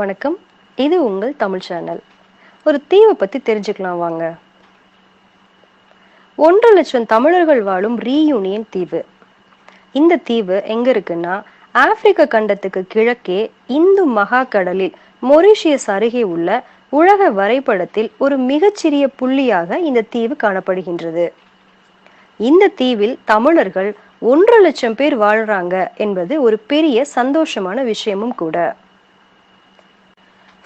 வணக்கம். இது உங்கள் தமிழ் சேனல். ஒரு தீவை பத்தி தெரிஞ்சுக்கலாம் வாங்க. ஒன்று லட்சம் தமிழர்கள் வாழும் ரீயூனியன் தீவு. இந்த தீவு எங்க இருக்குன்னா ஆப்பிரிக்க கண்டத்துக்கு கிழக்கே இந்து மகா கடலில் மொரிஷியஸ் அருகே உள்ள உலக வரைபடத்தில் ஒரு மிகச்சிறிய புள்ளியாக இந்த தீவு காணப்படுகின்றது. இந்த தீவில் தமிழர்கள் ஒன்று லட்சம் பேர் வாழ்றாங்க என்பது ஒரு பெரிய சந்தோஷமான விஷயமும் கூட.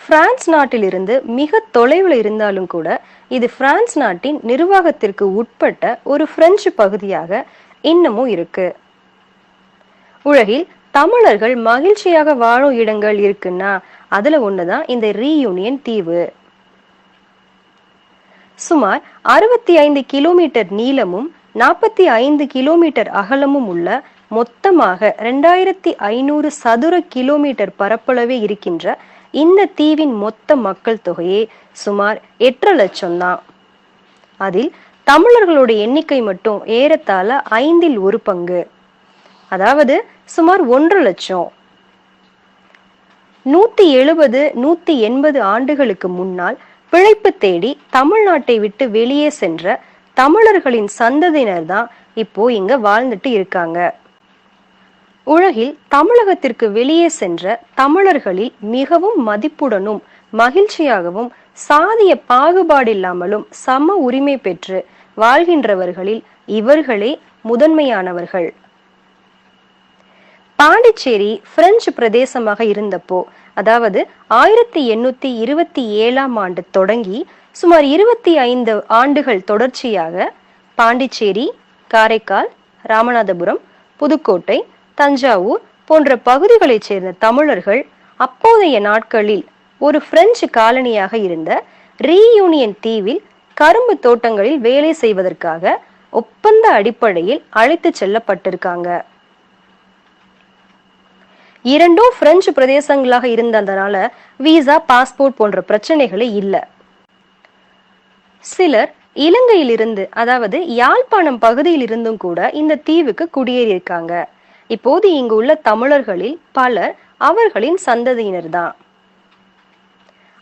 பிரான்ஸ் நாட்டிலிருந்து மிக தொலைவில் இருந்தாலும் கூட இது பிரான்ஸ் நாட்டின் நிர்வாகத்திற்கு உட்பட்ட ஒரு பிரெஞ்சு பகுதியாக இன்னமும் இருக்கு. உலகில் தமிழர்கள் மகிழ்ச்சியாக வாழும் இடங்கள் இருக்குன்னா அதுல ஒண்ணுதான் இந்த ரீயூனியன் தீவு. சுமார் அறுபத்தி ஐந்து கிலோமீட்டர் நீளமும் நாற்பத்தி ஐந்து கிலோமீட்டர் அகலமும் உள்ள மொத்தமாக ரெண்டாயிரத்தி ஐநூறு சதுர கிலோமீட்டர் பரப்பளவே இருக்கின்ற இந்த தீவின் மொத்த மக்கள் தொகையே சுமார் எட்டரை லட்சம் தான். அதில் தமிழர்களுடைய எண்ணிக்கை மட்டும் ஏறத்தாழ ஐந்தில் ஒரு பங்கு. அதாவது சுமார் ஒன்றரை லட்சம். நூத்தி எழுபது நூத்தி எண்பது ஆண்டுகளுக்கு முன்னால் பிழைப்பு தேடி தமிழ்நாட்டை விட்டு வெளியே சென்ற தமிழர்களின் சந்ததியினர் தான் இப்போ இங்க வாழ்ந்துட்டு இருக்காங்க. உலகில் தமிழகத்திற்கு வெளியே சென்ற தமிழர்களில் மிகவும் மதிப்புடனும் மகிழ்ச்சியாகவும் சாதிய பாகுபாடில்லாமலும் சம உரிமை பெற்று வாழ்கின்றவர்களில் இவர்களே முதன்மையானவர்கள். பாண்டிச்சேரி பிரெஞ்சு பிரதேசமாக இருந்தப்போ அதாவது ஆயிரத்தி எண்ணூத்தி இருபத்தி ஏழாம் ஆண்டு தொடங்கி சுமார் இருபத்தி ஐந்து ஆண்டுகள் தொடர்ச்சியாக பாண்டிச்சேரி காரைக்கால் ராமநாதபுரம் புதுக்கோட்டை தஞ்சாவூர் போன்ற பகுதிகளைச் சேர்ந்த தமிழர்கள் அப்போதைய நாட்களில் ஒரு பிரெஞ்சு காலனியாக இருந்த ரீயூனியன் தீவில் கரும்பு தோட்டங்களில் வேலை செய்வதற்காக ஒப்பந்த அடிப்படையில் அழைத்து செல்லப்பட்டிருக்காங்க. இரண்டும் பிரெஞ்சு பிரதேசங்களாக இருந்ததனால விசா பாஸ்போர்ட் போன்ற பிரச்சனைகளே இல்லை. சிலர் இலங்கையிலிருந்து அதாவது யாழ்ப்பாணம் பகுதியில் இருந்தும் கூட இந்த தீவுக்கு குடியேறியிருக்காங்க. இப்போது இங்கு உள்ள தமிழர்களில் பலர் அவர்களின் சந்ததியினர் தான்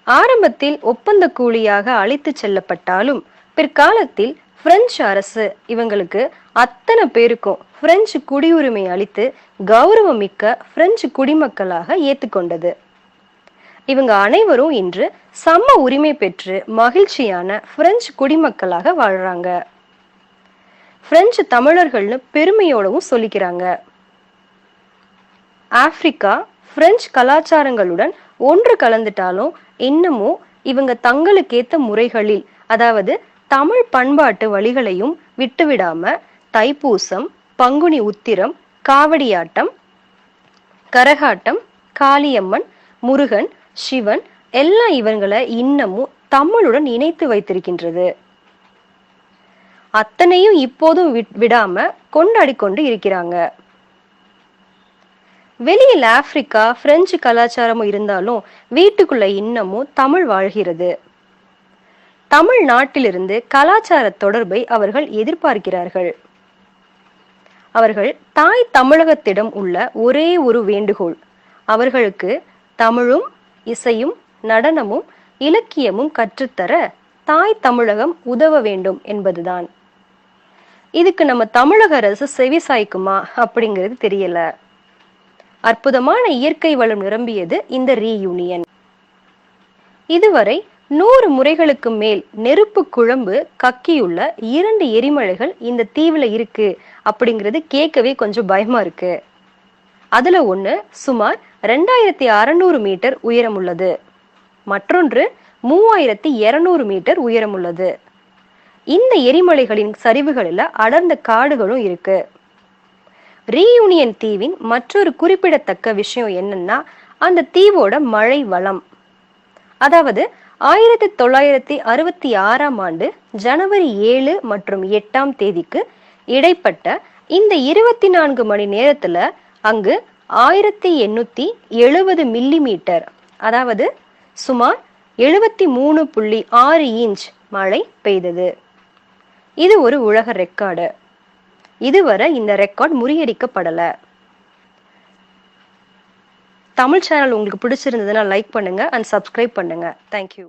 ஆரம்பத்தில் ஒப்பந்த கூலியாக அழைத்து செல்லப்பட்டாலும் பிற்காலத்தில் பிரெஞ்சு அரசு இவங்களுக்கு அத்தனை பேருக்கும் பிரெஞ்சு குடியுரிமை அளித்து கௌரவம் மிக்க பிரெஞ்சு குடிமக்களாக ஏத்துக்கொண்டது இவங்க அனைவரும் இன்று சம உரிமை பெற்று மகிழ்ச்சியான பிரெஞ்சு குடிமக்களாக வாழ்றாங்க. பிரெஞ்சு தமிழர்கள்னு பெருமையோடவும் சொல்லிக்கிறாங்க. ஆப்பிரிக்கா பிரெஞ்சு கலாச்சாரங்களுடன் ஒன்று கலந்துட்டாலும் இன்னமும் இவங்க தங்களுக்கேத்த முறைகளில் அதாவது தமிழ் பண்பாட்டு வழிகளையும் விட்டுவிடாம தைப்பூசம் பங்குனி உத்திரம் காவடியாட்டம் கரகாட்டம் காளியம்மன் முருகன் சிவன் எல்லாம் இவங்களை இன்னமும் தமிழுடன் இணைத்து வைத்திருக்கின்றது. அத்தனையும் இப்போதும் விடாம கொண்டாடி கொண்டு இருக்கிறாங்க. வெளியில் ஆப்பிரிக்கா பிரெஞ்சு கலாச்சாரமும் இருந்தாலும் வீட்டுக்குள்ள இன்னமும் தமிழ் வாழ்கிறது. தமிழ் நாட்டிலிருந்து கலாச்சார தொடர்பை அவர்கள் எதிர்பார்க்கிறார்கள். அவர்கள் தாய் தமிழகத்திடம் உள்ள ஒரே ஒரு வேண்டுகோள். அவர்களுக்கு தமிழும் இசையும் நடனமும் இலக்கியமும் கற்றுத்தர தாய் தமிழகம் உதவ வேண்டும் என்பதுதான். இதுக்கு நம்ம தமிழக அரசு செவி சாய்க்குமா அப்படிங்கிறது தெரியல. அற்புதமான இயற்கை வளம் நிரம்பியது இந்த ரீயூனியன். இதுவரை நூறு முறைகளுக்கு மேல் நெருப்பு குழம்பு கக்கியுள்ள இரண்டு எரிமலைகள் இந்த தீவுல இருக்கு அப்படிங்கிறது கேட்கவே கொஞ்சம் பயமா இருக்கு. அதுல ஒண்ணு சுமார் ரெண்டாயிரத்தி அறநூறு மீட்டர் உயரம் உள்ளது. மற்றொன்று மூவாயிரத்தி இருநூறு மீட்டர் உயரம் உள்ளது. இந்த எரிமலைகளின் சரிவுகளில் அடர்ந்த காடுகளும் இருக்கு. ரீயூனியன் தீவின் மற்றொரு குறிப்பிடத்தக்க விஷயம் என்னன்னா அந்த தீவோட மழை வளம். அதாவது ஆயிரத்தி தொள்ளாயிரத்தி அறுபத்தி ஆறாம் ஆண்டு ஜனவரி ஏழு மற்றும் எட்டாம் தேதிக்கு இடைப்பட்ட இந்த இருபத்தி நான்கு மணி நேரத்துல அங்கு ஆயிரத்தி எண்ணூத்தி எழுபது மில்லி மீட்டர் அதாவது சுமார் எழுபத்தி மூணு புள்ளி ஆறு இன்ச் மழை பெய்தது. இது ஒரு உலக ரெக்கார்டு இதுவரை இந்த ரெக்கார்ட் முறியடிக்கப்படல. தமிழ் சேனல் உங்களுக்கு பிடிச்சிருந்ததுன்னா லைக் பண்ணுங்க அண்ட் சப்ஸ்கிரைப் பண்ணுங்க. தேங்க்யூ